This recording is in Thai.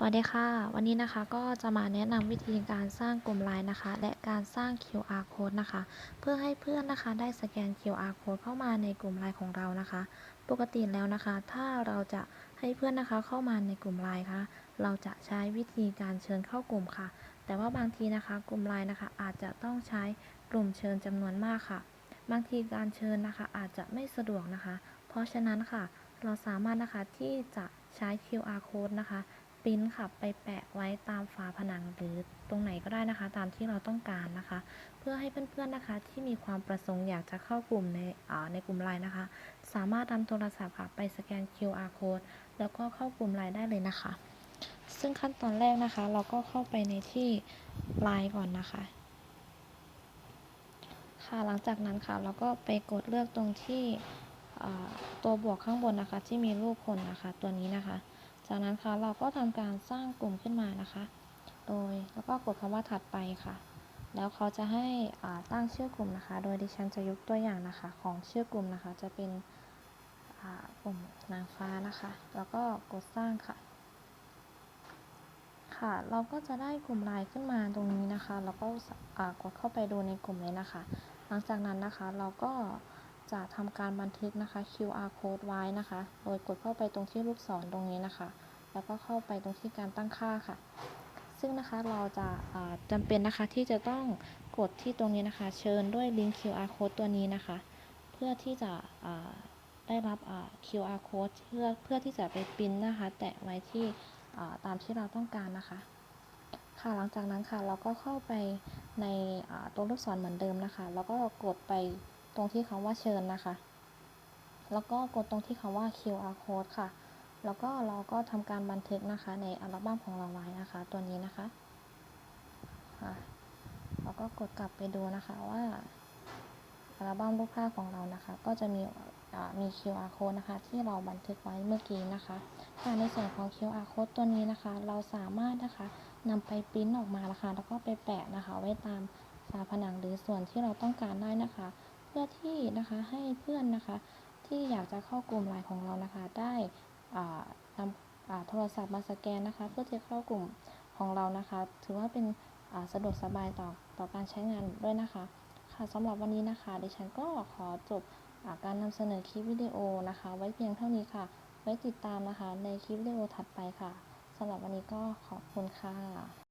สวัสดีค่ะ วันนี้นะคะก็จะมาแนะนำวิธีการสร้างกลุ่มไลน์นะคะ และการสร้าง QR code นะคะ เพื่อให้เพื่อนนะคะได้สแกน QR code เข้ามาในกลุ่มไลน์ของเรานะคะ ปกติแล้วนะคะ ถ้าเราจะให้เพื่อนนะคะเข้ามาในกลุ่มไลน์ค่ะ เราจะใช้วิธีการเชิญเข้ากลุ่มค่ะ แต่ว่าบางทีนะคะ กลุ่มไลน์นะคะ อาจจะต้องใช้กลุ่มเชิญจำนวนมากค่ะ บางทีการเชิญนะคะ อาจจะไม่สะดวกนะคะ เพราะฉะนั้นค่ะเราสามารถนะคะที่จะใช้ QR code นะคะ ปริ้นค่ะไปแปะไว้ตามฝาผนังหรือตรงไหนก็ได้นะคะ ตามที่เราต้องการนะคะ เพื่อให้เพื่อนๆนะคะ ที่มีความประสงค์อยากจะเข้ากลุ่มในในกลุ่มไลน์นะคะ สามารถนำโทรศัพท์ค่ะไปสแกน QR code แล้วก็เข้ากลุ่มไลน์ได้เลยนะคะ ซึ่งขั้นตอนแรกนะคะ เราก็เข้าไปในที่ไลน์ก่อนนะคะ ค่ะหลังจากนั้นค่ะเราก็ไปกดเลือกตรงที่ตัวบวกข้างบนนะคะ ที่มีรูปคนนะคะ ตัวนี้นะคะ จากนั้นค่ะเราก็ทำการสร้างกลุ่มขึ้นมานะคะ โดยแล้วก็กดคำว่าถัดไปค่ะ แล้วเขาจะให้ตั้งชื่อกลุ่มนะคะ โดยดิฉันจะยกตัวอย่างนะคะ ของชื่อกลุ่มนะคะ จะเป็นกลุ่มนางฟ้านะคะ แล้วก็กดสร้างค่ะ ค่ะ เราก็จะได้กลุ่มไลน์ขึ้นมาตรงนี้นะคะ แล้วก็กดเข้าไปดูในกลุ่มเลยนะคะ หลังจากนั้นนะคะเราก็ จะทำการบันทึกนะคะ QR code ไว้นะคะ โดยกดเข้าไปตรงที่ลูกศรตรงนี้นะคะ แล้วก็เข้าไปตรงที่การตั้งค่าค่ะ ซึ่งนะคะเราจะจำเป็นนะคะที่จะต้องกดที่ตรงนี้นะคะ เชิญด้วยลิงก์ QR code ตัวนี้นะคะ เพื่อที่จะได้รับ QR code เพื่อเพื่อที่จะไปปริ้นนะคะ แตะไว้ที่ตามที่เราต้องการนะคะ ค่ะหลังจากนั้นค่ะเราก็เข้าไปในตัวลูกศรเหมือนเดิมนะคะ แล้วก็กดไป ตรงที่คำว่าเชิญนะคะ แล้วก็กดตรงที่คำว่า QR code ค่ะ แล้วก็เราก็ทำการบันทึกนะคะ ในอัลบั้มของเราไว้นะคะ ตัวนี้นะคะค่ะเราก็กดกลับไปดูนะคะว่าอัลบั้มรูปภาพของเรานะคะ ก็จะมีมี QR code นะคะ ที่เราบันทึกไว้เมื่อกี้นะคะค่ะในส่วนของ QR code ตัวนี้นะคะ เราสามารถนะคะนำไปปริ้นออกมานะคะ แล้วก็ไปแปะนะคะ ไว้ตามฝาผนังหรือส่วนที่เราต้องการได้นะคะ พื่อที่นะคะให้เพื่อนนะคะ ที่อยากจะเข้ากลุ่มไลน์ของเรานะคะ ได้นำโทรศัพท์มาสแกนนะคะ เพื่อที่เข้ากลุ่มของเรานะคะ ถือว่าเป็นสะดวกสบายต่อต่อการใช้งานด้วยนะคะ ค่ะสำหรับวันนี้นะคะ ดิฉันก็ขอจบการนำเสนอคลิปวิดีโอนะคะ ไว้เพียงเท่านี้ค่ะ ไว้ติดตามนะคะในคลิปวิดีโอถัดไปค่ะสำหรับวันนี้ก็ขอบคุณค่ะ